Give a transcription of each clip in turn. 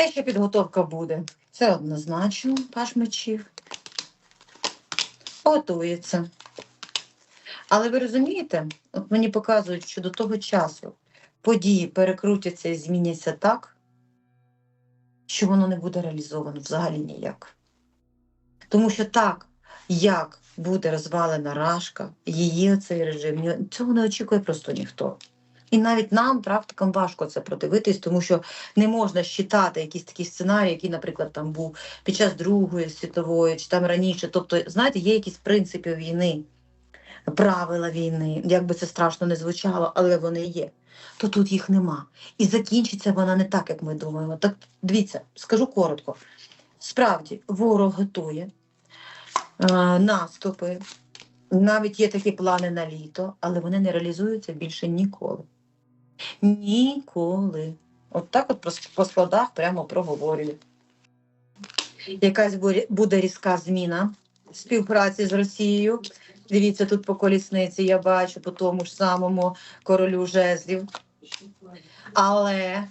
Те, що підготовка буде, це однозначно паш мечів. Готується. Але ви розумієте, от мені показують, що до того часу події перекрутяться і зміняться так, що воно не буде реалізовано взагалі ніяк. Тому що так, як буде розвалена Рашка, її цей режим, цього не очікує просто ніхто. І навіть нам, практикам, важко це продивитись, тому що не можна щитати якісь такі сценарії, який, наприклад, там був під час Другої світової чи там раніше. Тобто, знаєте, є якісь принципи війни, правила війни, як би це страшно не звучало, але вони є. То тут їх нема. І закінчиться вона не так, як ми думаємо. Так дивіться, скажу коротко. Справді, ворог готує е, наступи, навіть є такі плани на літо, але вони не реалізуються більше ніколи. Ніколи. От так от по складах прямо проговорюю. Якась буде різка зміна співпраці з Росією. Дивіться, тут по колісниці я бачу, по тому ж самому королю жезлів. Але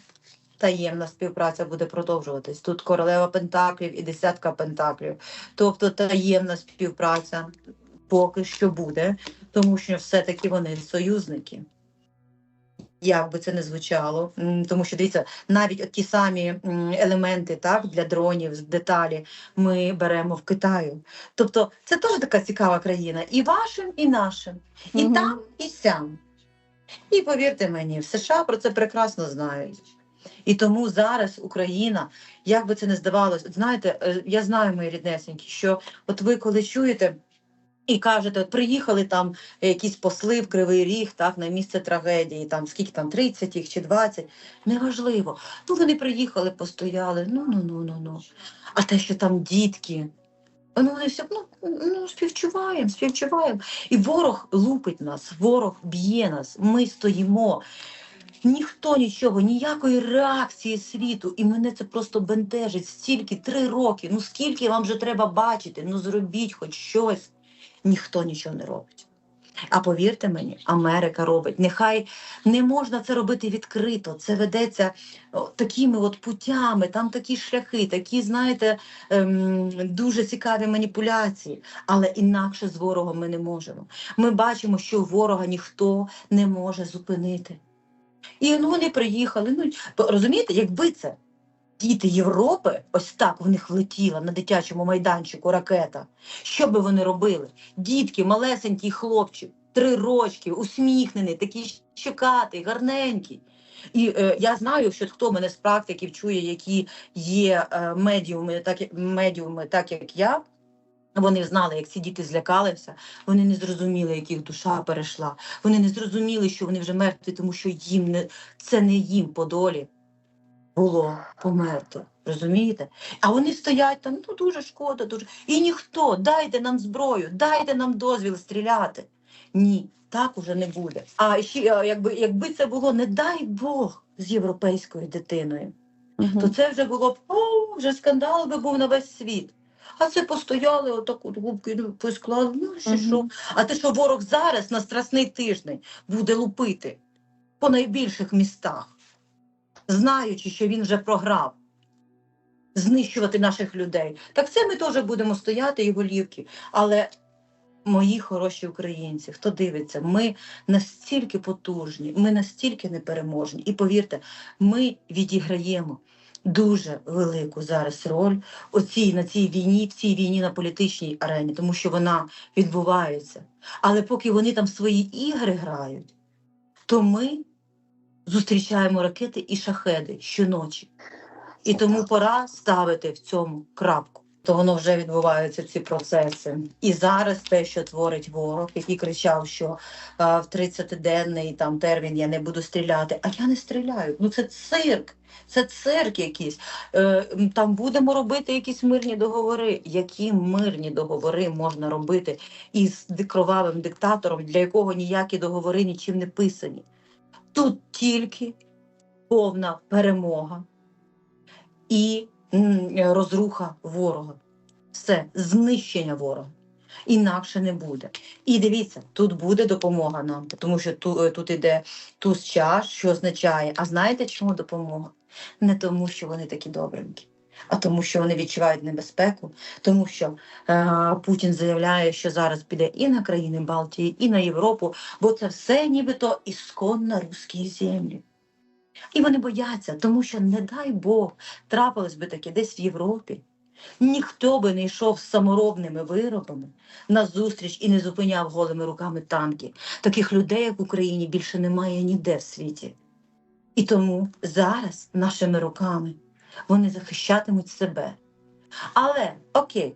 таємна співпраця буде продовжуватись. Тут королева Пентаклів і десятка Пентаклів. Тобто таємна співпраця поки що буде, тому що все-таки вони союзники. Як би це не звучало, тому що дивіться, навіть от ті самі елементи так, для дронів, деталі ми беремо в Китаю. Тобто це теж така цікава країна, і вашим, і нашим, і Мгм. там, і сям. І повірте мені, в США про це прекрасно знають. І тому зараз Україна, як би це не здавалось, знаєте, е, я знаю, мої ріднесенькі, що от ви коли чуєте і кажете, от приїхали там якісь посли в Кривий Ріг, так, на місце трагедії, там скільки там 30 їх чи 20, неважливо. Ну вони приїхали, постояли, ну ну ну ну ну. А те, що там дітки. Ну, вони все ну, ну, співчуваємо, співчуваємо. І ворог лупить нас, ворог б'є нас, ми стоїмо. Ніхто нічого, ніякої реакції світу. І мене це просто бентежить. Стільки три роки. Ну скільки вам вже треба бачити? Ну зробіть хоч щось. Ніхто нічого не робить. А повірте мені, Америка робить. Нехай не можна це робити відкрито. Це ведеться такими от путями, там такі шляхи, такі, знаєте, ем, дуже цікаві маніпуляції. Але інакше з ворогом ми не можемо. Ми бачимо, що ворога ніхто не може зупинити. І ну, вони приїхали. Ну, розумієте, якби це діти Європи, ось так в них влетіла на дитячому майданчику ракета. Що би вони робили? Дітки, малесенький хлопчик, три рочки, усміхнений, такий щекатий, гарненький. І е, я знаю, що хто мене з практиків чує, які є е, медіуми, так медіуми, так як я. Вони знали, як ці діти злякалися. Вони не зрозуміли, як їх душа перейшла. Вони не зрозуміли, що вони вже мертві, тому що їм не це не їм по долі було померти. Розумієте? А вони стоять там, ну дуже шкода, дуже. І ніхто, дайте нам зброю, дайте нам дозвіл стріляти. Ні, так уже не буде. А ще якби, якби це було, не дай Бог, з європейською дитиною, Мгм. то це вже було б о, вже скандал би був на весь світ. А це постояли, отак от губки ну, посклали, ну ще Мгм. що. А те, що ворог зараз на страсний тиждень буде лупити по найбільших містах, знаючи, що він вже програв, знищувати наших людей. Так це ми теж будемо стояти і голівки. Але мої хороші українці, хто дивиться, ми настільки потужні, ми настільки непереможні. І повірте, ми відіграємо дуже велику зараз роль оцій, на цій війні, в цій війні на політичній арені, тому що вона відбувається. Але поки вони там свої ігри грають, то ми зустрічаємо ракети і шахеди щоночі. І тому пора ставити в цьому крапку. То воно вже відбуваються ці процеси. І зараз те, що творить ворог, який кричав, що а, в 30-денний там термін я не буду стріляти. А я не стріляю. Ну це цирк, це цирк якийсь. Е, там будемо робити якісь мирні договори. Які мирні договори можна робити із кровавим диктатором, для якого ніякі договори нічим не писані? Тут тільки повна перемога і розруха ворога. Все, знищення ворога. Інакше не буде. І дивіться, тут буде допомога нам, тому що ту, е, тут іде туз чаш, що означає. А знаєте, чому допомога? Не тому, що вони такі добренькі, а тому, що вони відчувають небезпеку, тому що е, Путін заявляє, що зараз піде і на країни Балтії, і на Європу, бо це все нібито ісконно русські землі. І вони бояться, тому що, не дай Бог, трапилось би таке десь в Європі. Ніхто би не йшов з саморобними виробами на зустріч і не зупиняв голими руками танки. Таких людей, як в Україні, більше немає ніде в світі. І тому зараз нашими руками вони захищатимуть себе. Але окей,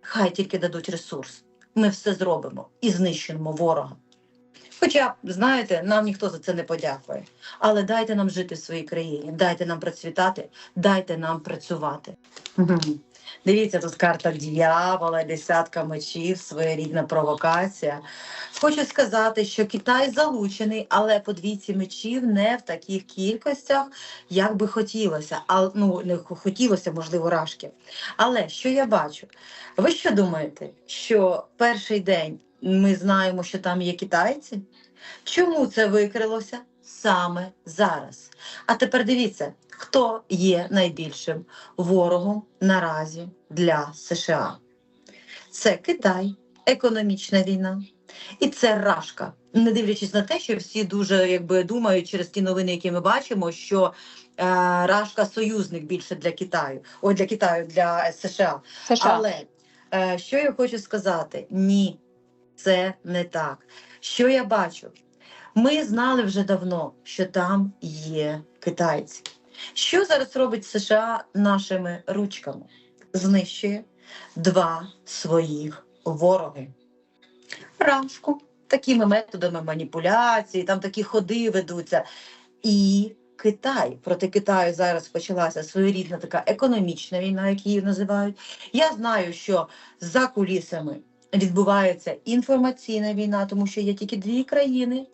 хай тільки дадуть ресурс. Ми все зробимо і знищимо ворога. Хоча, знаєте, нам ніхто за це не подякує. Але дайте нам жити в своїй країні, дайте нам процвітати, дайте нам працювати. Дивіться, тут карта дьявола, десятка мечів, своєрідна провокація. Хочу сказати, що Китай залучений, але по двійці мечів не в таких кількостях, як би хотілося. А, ну, не хотілося, можливо, рашки. Але що я бачу? Ви що думаєте, що перший день ми знаємо, що там є китайці? Чому це викрилося саме зараз? А тепер дивіться, хто є найбільшим ворогом наразі для США. Це Китай, економічна війна, і це Рашка. Не дивлячись на те, що всі дуже якби думають через ті новини, які ми бачимо, що е, Рашка союзник більше для Китаю, ой, для Китаю, для США. США. Але е, що я хочу сказати? Ні, це не так. Що я бачу? Ми знали вже давно, що там є китайці. Що зараз робить США нашими ручками? Знищує два своїх вороги. Рашку, такими методами маніпуляції, там такі ходи ведуться. І Китай проти Китаю зараз почалася своєрідна така економічна війна, як її називають. Я знаю, що за кулісами відбувається інформаційна війна, тому що є тільки дві країни,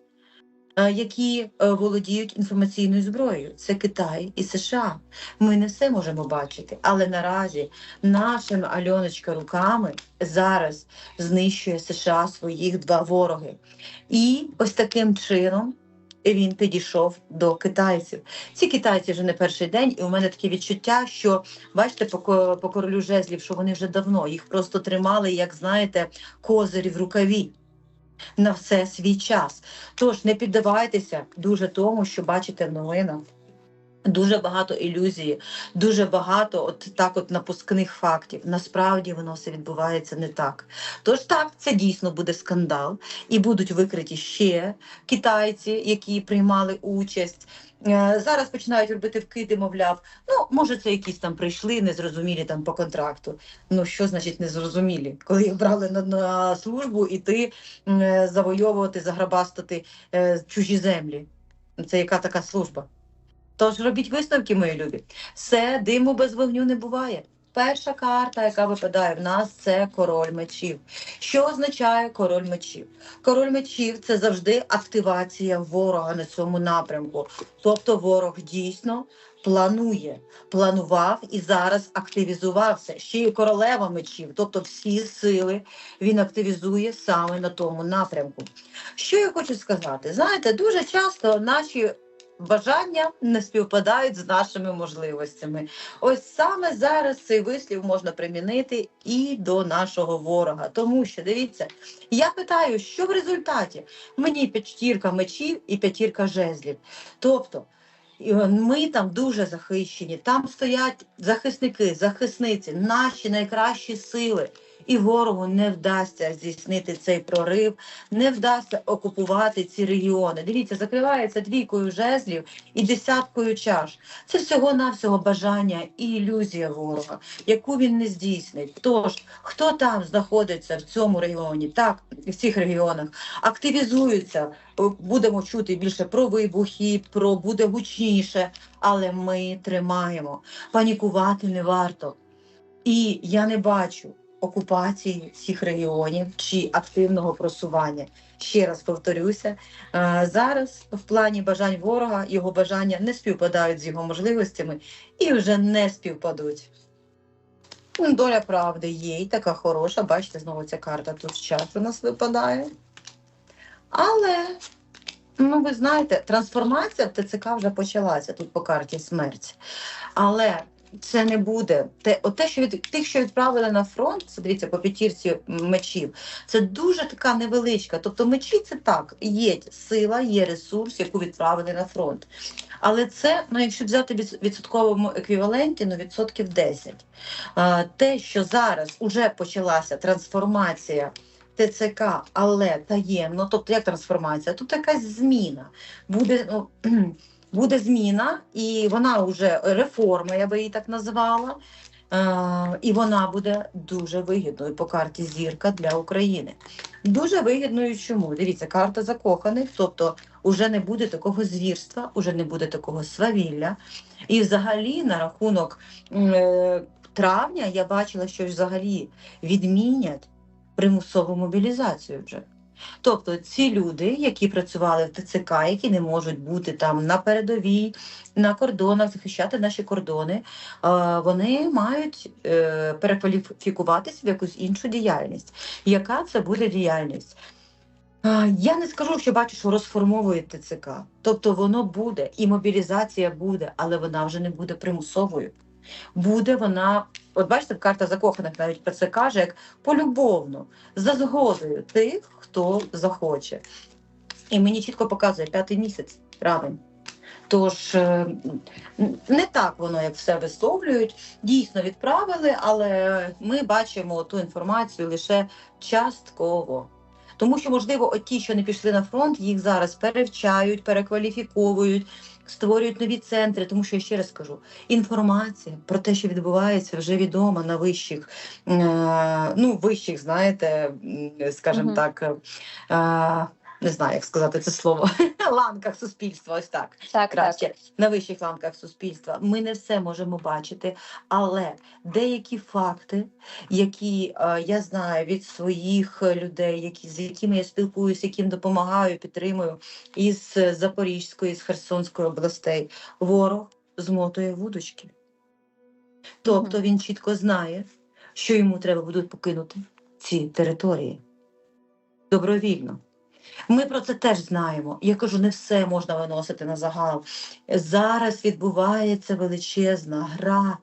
які е, володіють інформаційною зброєю: це Китай і США. Ми не все можемо бачити, але наразі нашими Альоночка руками зараз знищує США своїх два вороги. І ось таким чином. Він підійшов до китайців. Ці китайці вже не перший день, і у мене таке відчуття, що бачите, по королю жезлів, що вони вже давно їх просто тримали, як знаєте, козирі в рукаві на все свій час. Тож не піддавайтеся дуже тому, що бачите в новинах. Дуже багато ілюзії, дуже багато от так от напускних фактів. Насправді воно все відбувається не так. Тож так, це дійсно буде скандал, і будуть викриті ще китайці, які приймали участь. Е, Зараз починають робити вкиди, мовляв, ну може це якісь там прийшли, незрозумілі там по контракту. Ну що значить незрозумілі? Коли їх брали на, на службу іти завойовувати, заграбастати е, чужі землі. Це яка така служба? Тож робіть висновки, мої любі. Все диму без вогню не буває. Перша карта, яка випадає в нас, це король мечів. Що означає король мечів? Король мечів це завжди активація ворога на цьому напрямку. Тобто ворог дійсно планує, планував і зараз активізувався. Ще й королева мечів, тобто всі сили він активізує саме на тому напрямку. Що я хочу сказати? Знаєте, дуже часто наші бажання не співпадають з нашими можливостями. Ось саме зараз цей вислів можна примінити і до нашого ворога. Тому що дивіться, я питаю, що в результаті мені п'ятірка мечів і п'ятірка жезлів. Тобто. е, Ми там дуже захищені, там стоять захисники, захисниці, наші найкращі сили. І ворогу не вдасться здійснити цей прорив, не вдасться окупувати ці регіони. Дивіться, закривається двійкою жезлів і десяткою чаш. Це всього-навсього бажання і ілюзія ворога, яку він не здійснить. Тож, хто там знаходиться в цьому регіоні, так, в цих регіонах, активізуються, будемо чути більше про вибухи, про буде гучніше, але ми тримаємо. Панікувати не варто. І я не бачу окупації цих регіонів чи активного просування. Ще раз повторюся, е, зараз в плані бажань ворога його бажання не співпадають з його можливостями і вже не співпадуть. Ну, Доля правди є, і така хороша. Бачите, знову ця карта тут час у нас випадає. Але, ну ви знаєте, трансформація в ТЦК вже почалася тут по карті смерті. Але це не буде. Те, от що від тих, що відправили на фронт, це дивіться по п'ятірці мечів, це дуже така невеличка. Тобто мечі це так, є сила, є ресурс, яку відправили на фронт. Але це, ну якщо взяти в відсотковому еквіваленті, ну відсотків 10. А, Те, що зараз вже почалася трансформація. ТЦК, але таємно, тобто як трансформація, тут якась зміна. Буде ну, буде зміна, і вона вже реформа, я би її так назвала. Е, і вона буде дуже вигідною по карті зірка для України. Дуже вигідною чому? Дивіться, карта закоханих, тобто вже не буде такого звірства, вже не буде такого свавілля. І взагалі на рахунок е, травня я бачила, що взагалі відмінять примусову мобілізацію вже. Тобто ці люди, які працювали в ТЦК, які не можуть бути там на передовій, на кордонах, захищати наші кордони, вони мають е, перекваліфікуватися в якусь іншу діяльність. Яка це буде діяльність? Я не скажу, що бачу, що розформовують ТЦК. Тобто воно буде, і мобілізація буде, але вона вже не буде примусовою. Буде вона, от бачите, карта закоханих навіть про це каже, як полюбовно, за згодою тих, хто захоче. І мені чітко показує п'ятий місяць травень. Тож е, не так воно, як все висловлюють. Дійсно відправили, але ми бачимо ту інформацію лише частково. Тому що, можливо, от ті, що не пішли на фронт, їх зараз перевчають, перекваліфіковують, створюють нові центри. Тому що я ще раз кажу, інформація про те, що відбувається, вже відома на вищих, е, ну вищих, знаєте, скажімо uh -huh. так. Е, не знаю, як сказати це слово, ланках суспільства, ось так, так краще так. на вищих ланках суспільства. Ми не все можемо бачити, але деякі факти, які е, я знаю від своїх людей, які з якими я спілкуюся, яким допомагаю, підтримую із Запорізької, з Херсонської областей, ворог змотує вудочки. Тобто він чітко знає, що йому треба будуть покинути ці території добровільно. Ми про це теж знаємо. Я кажу, не все можна виносити на загал. Зараз відбувається величезна гра.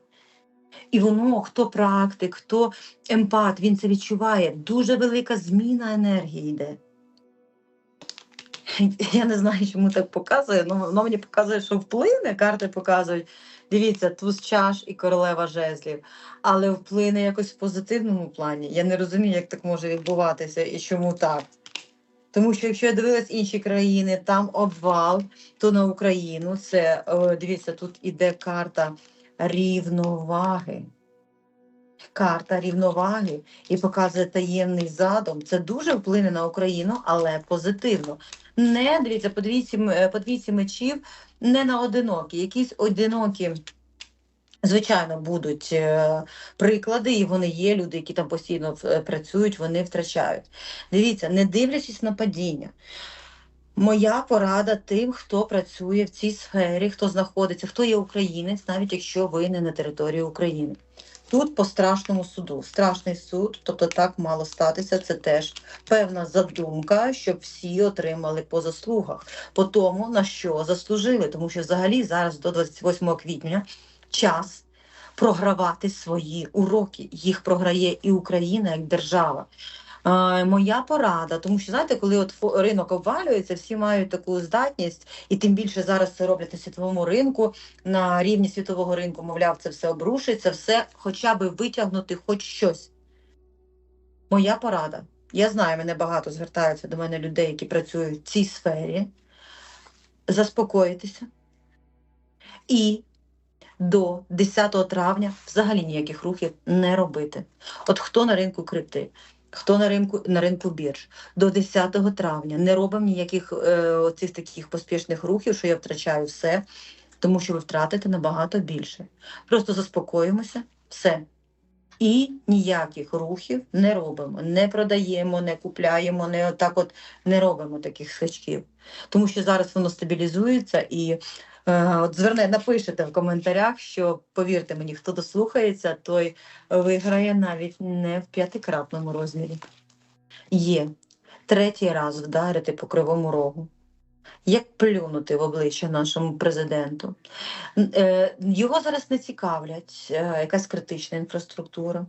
І воно, хто практик, хто емпат, він це відчуває. Дуже велика зміна енергії йде. Я не знаю, чому так показує, але воно мені показує, що вплине, карти показують. Дивіться, туз чаш і королева жезлів, але вплине якось в позитивному плані. Я не розумію, як так може відбуватися і чому так. Тому що якщо я дивилась інші країни, там обвал, то на Україну це дивіться, тут іде карта рівноваги. Карта рівноваги і показує таємний задум. Це дуже вплине на Україну, але позитивно. Не дивіться, по двійці мечів, не на одинокі, якісь одинокі. Звичайно, будуть е, приклади, і вони є. Люди, які там постійно е, працюють, вони втрачають. Дивіться, не дивлячись на падіння. Моя порада тим, хто працює в цій сфері, хто знаходиться, хто є українець, навіть якщо ви не на території України. Тут по страшному суду. Страшний суд, тобто так мало статися. Це теж певна задумка, щоб всі отримали по заслугах, по тому, на що заслужили. Тому що взагалі зараз до 28 квітня час програвати свої уроки. Їх програє і Україна як держава. Моя порада, тому що знаєте, коли от ринок обвалюється, всі мають таку здатність, і тим більше зараз це роблять на світовому ринку, на рівні світового ринку, мовляв, це все обрушиться, все хоча б витягнути хоч щось. Моя порада. Я знаю, мене багато звертаються до мене людей, які працюють в цій сфері. Заспокоїтися і до 10 травня взагалі ніяких рухів не робити. От хто на ринку крипти, хто на ринку на ринку бірж, до 10 травня не робимо ніяких е, оцих таких поспішних рухів, що я втрачаю все, тому що ви втратите набагато більше. Просто заспокоїмося, все. І ніяких рухів не робимо, не продаємо, не купляємо, не так от не робимо таких скачків. Тому що зараз воно стабілізується і От зверне, напишете в коментарях, що повірте мені, хто дослухається, той виграє навіть не в п'ятикратному розмірі. Є третій раз вдарити по кривому рогу. Як плюнути в обличчя нашому президенту? Е, Його зараз не цікавлять е, якась критична інфраструктура.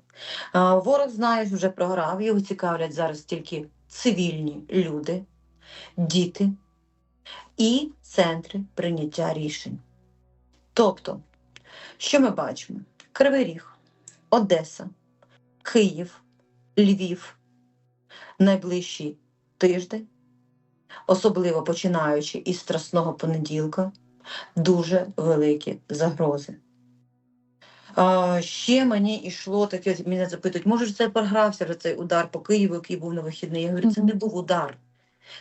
Ворог, знаєш, вже програв. Його цікавлять зараз тільки цивільні люди, діти і центри прийняття рішень. Тобто, що ми бачимо? Кривий Ріг, Одеса, Київ, Львів, найближчий тиждень, особливо починаючи із Страсного понеділка, дуже великі загрози. А, ще мені йшло таке, мене запитують, може ж це програвся цей удар по Києву, який був на вихідний. Я говорю, це не був удар.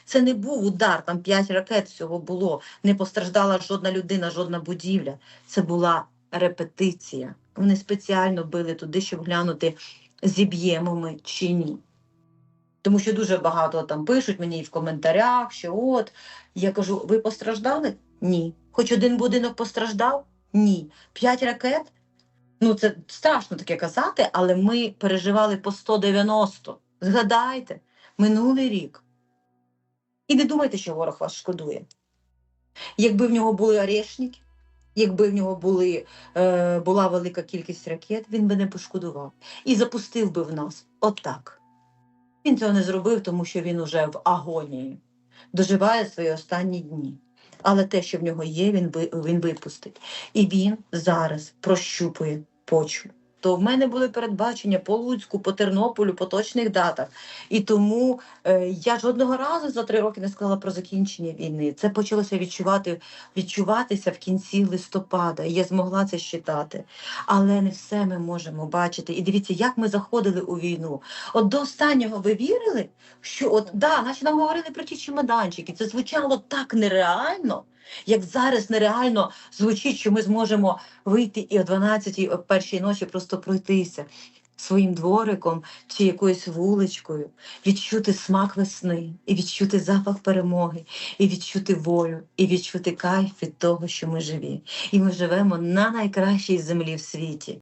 Це не був удар, там п'ять ракет всього було. Не постраждала жодна людина, жодна будівля. Це була репетиція. Вони спеціально били туди, щоб глянути, зіб'ємо ми чи ні. Тому що дуже багато там пишуть мені і в коментарях, що от я кажу: ви постраждали? Ні. Хоч один будинок постраждав? Ні. П'ять ракет? Ну, це страшно таке казати, але ми переживали по 190. Згадайте, минулий рік. І не думайте, що ворог вас шкодує. Якби в нього були орешники, якби в нього були, е, була велика кількість ракет, він би не пошкодував. І запустив би в нас отак. Він цього не зробив, тому що він уже в агонії, доживає свої останні дні. Але те, що в нього є, він, ви- він випустить. І він зараз прощупує почву. То в мене були передбачення по Луцьку, по Тернополю, по точних датах. І тому е, я жодного разу за три роки не сказала про закінчення війни. Це почалося відчувати, відчуватися в кінці листопада. Я змогла це считати. Але не все ми можемо бачити. І дивіться, як ми заходили у війну. От до останнього ви вірили, що от да, наші нам говорили про ті чемоданчики. Це звучало так нереально, як зараз нереально звучить, що ми зможемо вийти і о 12-й, о першій ночі просто пройтися своїм двориком чи якоюсь вуличкою, відчути смак весни, і відчути запах перемоги, і відчути волю, і відчути кайф від того, що ми живі. І ми живемо на найкращій землі в світі.